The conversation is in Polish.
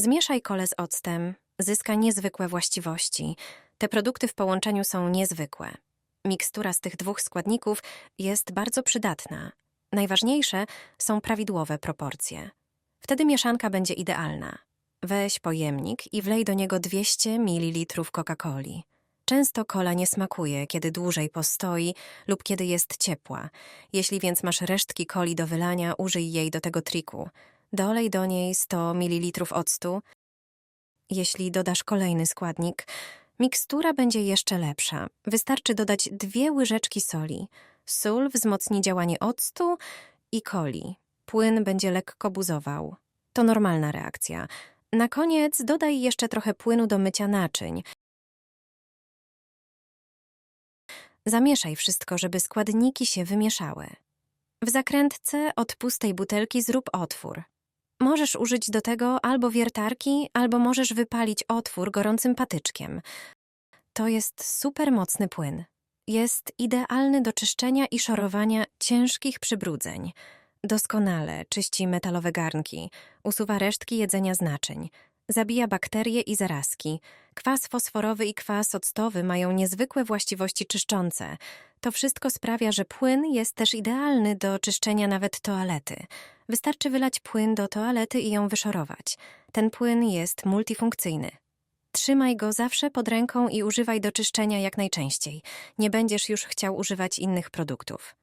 Zmieszaj kole z octem, zyska niezwykłe właściwości. Te produkty w połączeniu są niezwykłe. Mikstura z tych dwóch składników jest bardzo przydatna. Najważniejsze są prawidłowe proporcje. Wtedy mieszanka będzie idealna. Weź pojemnik i wlej do niego 200 ml Coca-Coli. Często kola nie smakuje, kiedy dłużej postoi lub kiedy jest ciepła. Jeśli więc masz resztki coli do wylania, użyj jej do tego triku. Dolej do niej 100 ml octu. Jeśli dodasz kolejny składnik, mikstura będzie jeszcze lepsza. Wystarczy dodać dwie łyżeczki soli. Sól wzmocni działanie octu i coli. Płyn będzie lekko buzował. To normalna reakcja. Na koniec dodaj jeszcze trochę płynu do mycia naczyń. Zamieszaj wszystko, żeby składniki się wymieszały. W zakrętce od pustej butelki zrób otwór. Możesz użyć do tego albo wiertarki, albo możesz wypalić otwór gorącym patyczkiem. To jest super mocny płyn. Jest idealny do czyszczenia i szorowania ciężkich przybrudzeń. Doskonale czyści metalowe garnki, usuwa resztki jedzenia z naczyń, zabija bakterie i zarazki. Kwas fosforowy i kwas octowy mają niezwykłe właściwości czyszczące. To wszystko sprawia, że płyn jest też idealny do czyszczenia nawet toalety. Wystarczy wylać płyn do toalety i ją wyszorować. Ten płyn jest multifunkcyjny. Trzymaj go zawsze pod ręką i używaj do czyszczenia jak najczęściej. Nie będziesz już chciał używać innych produktów.